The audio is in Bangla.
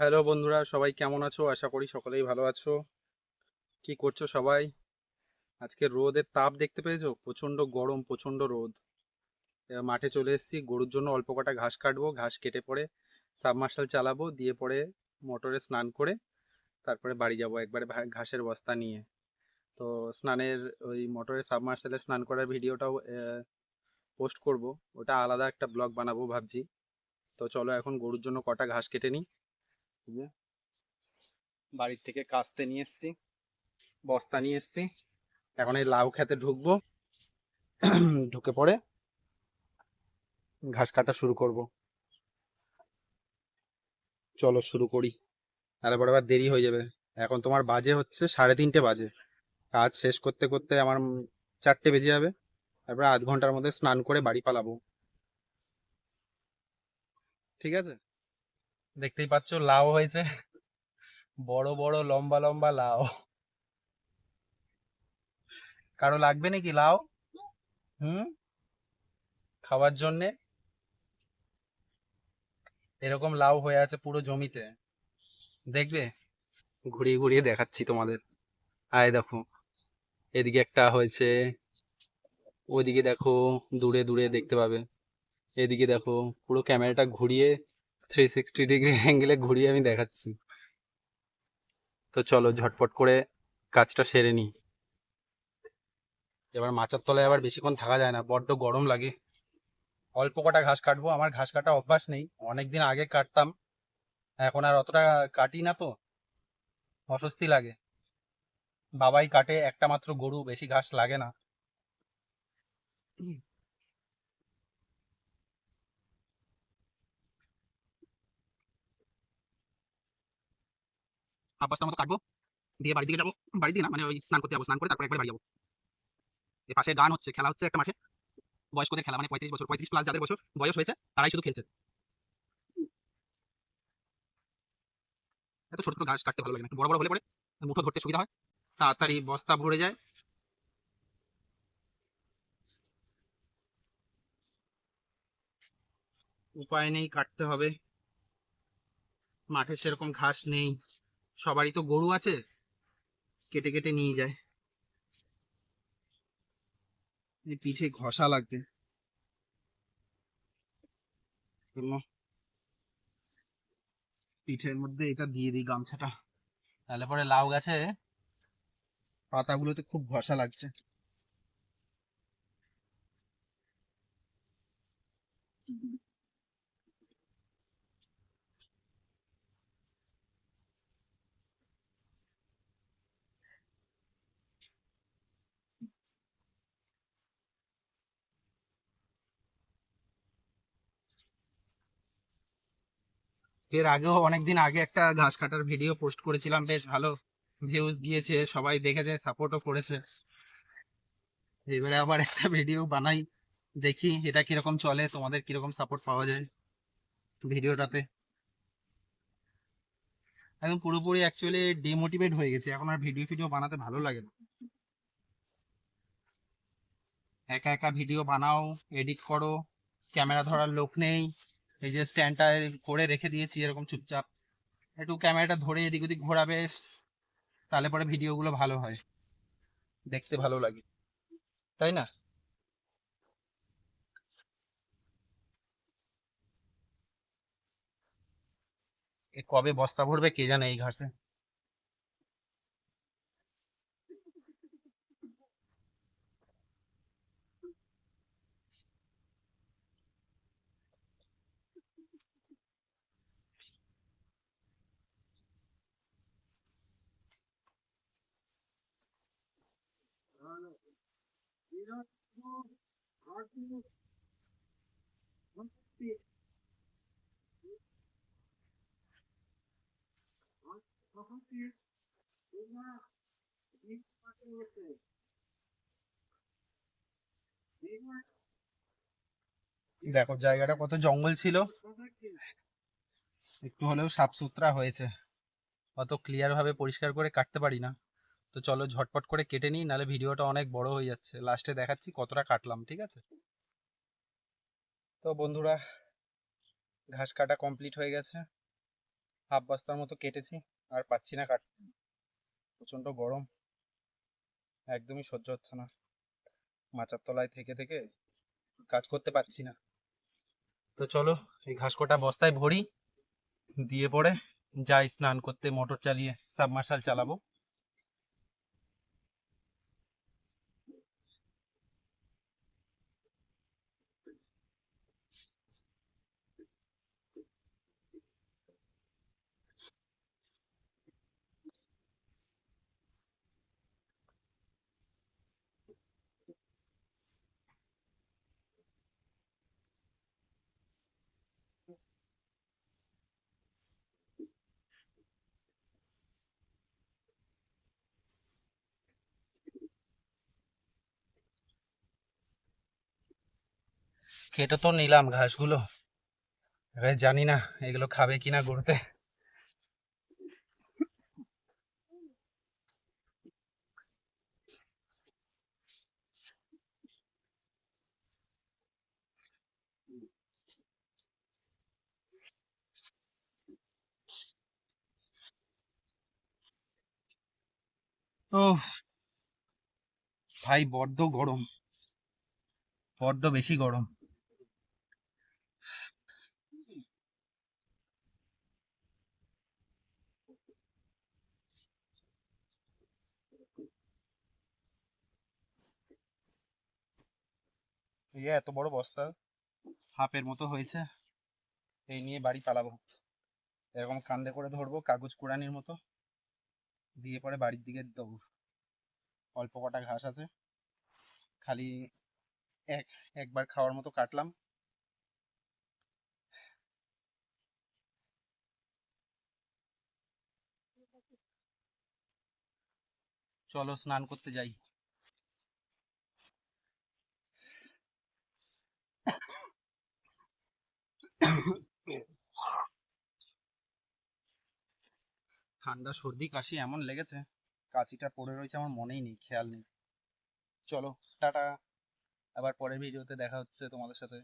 হ্যালো বন্ধুরা, সবাই কেমন আছো? আশা করি সকলেই ভালো আছো। কি করছ সবাই? আজকে রোদের তাপ দেখতে পেয়েছ? প্রচণ্ড গরম, প্রচণ্ড রোদ। মাঠে চলে এসেছি, গরুর জন্য অল্প কটা ঘাস কাটবো, ঘাস কেটে পরে সাবমার্শাল চালাবো, দিয়ে পরে মোটরে স্নান করে তারপরে বাড়ি যাব একবারে ঘাসের বস্তা নিয়ে। তো স্নানের ওই মোটরে সাবমার্শালে স্নান করার ভিডিওটাও পোস্ট করব। ওটা আলাদা একটা ব্লগ বানাবো ভাবছি। তো চলো এখন গরুর জন্য কটা ঘাস কেটে নিই। বাড়ির থেকে কাস্তে নিয়ে এসছি, বস্তা নিয়ে এসছি। এখন এই লাউ খেতে ঢুকবো। ঢুকে পড়ে ঘাস কাটা শুরু করব। চলো শুরু করি। তারপরে আবার দেরি হয়ে যাবে। এখন তোমার বাজে হচ্ছে সাড়ে তিনটে বাজে। কাজ শেষ করতে করতে আমার চারটে বেজে যাবে। তারপরে আধ ঘণ্টার মধ্যে স্নান করে বাড়ি পালাবো। ঠিক আছে? দেখতেই পাচ্ছ লাউ হয়েছে। বড় বড়, লম্বা লম্বা লাউ। কারও লাগবে নাকি লাউ? হুম? খাওয়ার জন্যে? এরকম লাউ হয়ে আছে পুরো জমিতে। দেখবে? ঘুরিয়ে ঘুরিয়ে দেখাচ্ছি তোমাদের। আয় দেখো। এদিকে একটা হয়েছে। ওইদিকে দেখো, দূরে দূরে দেখতে পাবে। এদিকে দেখো, পুরো ক্যামেরাটা ঘুরিয়ে থ্রি সিক্সটি ডিগ্রি অ্যাঙ্গেলে ঘুরিয়ে আমি দেখাচ্ছি। তো চলো ঝটপট করে কাজটা সেরে নিই। এবার মাচার তলায় আবার বেশিক্ষণ থাকা যায় না, বড্ড গরম লাগে। অল্প কটা ঘাস কাটবো, আমার ঘাস কাটা অভ্যাস নেই। অনেকদিন আগে কাটতাম, এখন আর অতটা কাটি না তো, অস্বস্তি লাগে। বাবাই কাটে একটা মাত্র গরু, বেশি ঘাস লাগে না। বস্তার মতো কাটবো। দিয়ে বাড়ির দিকে যাব। বাড়ির দিকে না মানে ওই স্নান করতে যাব, স্নান করে তারপরে একবার বাড়ি যাব। পাশে গান হচ্ছে, খেলা হচ্ছে একটা মাঠে। বয়স্কদের খেলা মানে পঁয়ত্রিশ বছর, পঁয়ত্রিশ প্লাস যাদের বছর বয়স হয়েছে, তারাই শুধু খেলছে। এত ছোট ছোট ঘাস কাটতে ভালো লাগে না। বড় বড় হলে পরে মুঠো ধরতে সুবিধা হয়। তাড়াতাড়ি বস্তা ভরে যায়। উপায় নেই, কাটতে হবে। মাঠে সেরকম ঘাস নেই। সবারই তো গরু আছে। কেটে কেটে নিয়ে যায়। পিঠে ঘষা লাগবে। পিঠের মধ্যে এটা দিয়ে দিই গামছাটা। তাহলে পরে লাউ গাছে পাতাগুলোতে খুব ঘষা লাগছে। এর আগেও অনেকদিন আগে একটা ঘাস কাটার ভিডিও পোস্ট করেছিলাম, বেশ ভালো ভিউজ গিয়েছে, সবাই দেখেছে সাপোর্টও করেছে। এবারে আবার একটা ভিডিও বানাই, দেখি এটা কীরকম চলে, তোমাদের কীরকম সাপোর্ট পাওয়া যায় ভিডিওটাতে একদম পুরোপুরি অ্যাকচুয়ালি ডিমোটিভেট হয়ে গেছে, এখন আর ভিডিও ভিডিও বানাতে ভালো লাগে না। একা একা ভিডিও বানাও এডিট করো ক্যামেরা ধরার লোক নেই। এই যে স্ট্যান্ডটা করে রেখে দিয়েছি এরকম চুপচাপ। একটু ক্যামেরাটা ধরে এদিক ওদিক ঘোরাবে, তাহলে পরে ভিডিওগুলো ভালো হয়। দেখতে ভালো লাগে। তাই না? কবে বস্তা ভরবে কে জানে এই ঘাসে? দেখো, জায়গাটা কত জঙ্গল ছিল। একটু হলেও সাফ সুতরা হয়েছে। অত ক্লিয়ার ভাবে পরিষ্কার করে কাটতে পারি না। তো চলো ঝটপট করে কেটে নিই, নাহলে ভিডিওটা অনেক বড় হয়ে যাচ্ছে। লাস্টে দেখাচ্ছি কতটা কাটলাম, ঠিক আছে? তো বন্ধুরা, ঘাস কাটা কমপ্লিট হয়ে গেছে। হাফ বস্তার মতো কেটেছি, আর পাচ্ছি না কাট প্রচণ্ড গরম। একদমই সহ্য হচ্ছে না। মাচার তলায় থেকে থেকে কাজ করতে পারছি না। তো চলো, এই ঘাস কটা বস্তায় ভরি, দিয়ে পরে যাই স্নান করতে, মোটর চালিয়ে, সাবমার্শাল চালাবো। কেটে তো নিলাম ঘাসগুলো। এবার জানি না এগুলো খাবে কিনা গরুতে। ও ভাই বড্ড গরম, বড্ড বেশি গরম। এই এত বড় বস্তা। হাফের মতো হয়েছে। এই নিয়ে বাড়ি পালাবো। এরকম কান্দে করে ধরবো, কাগজ কুড়ানির মতো। দিয়ে পরে বাড়ির দিকে দেবো অল্প কটা ঘাস আছে। খালি এক, একবার খাওয়ার মতো কাটলাম। চলো স্নান করতে যাই। ঠান্ডা সর্দি কাশি এমন লেগেছে, কাশিটা পড়ে রয়েছে আমার মনেই নেই, খেয়াল নেই। চলো, টাটা। আবার পরের ভিডিওতে দেখা হচ্ছে তোমাদের সাথে।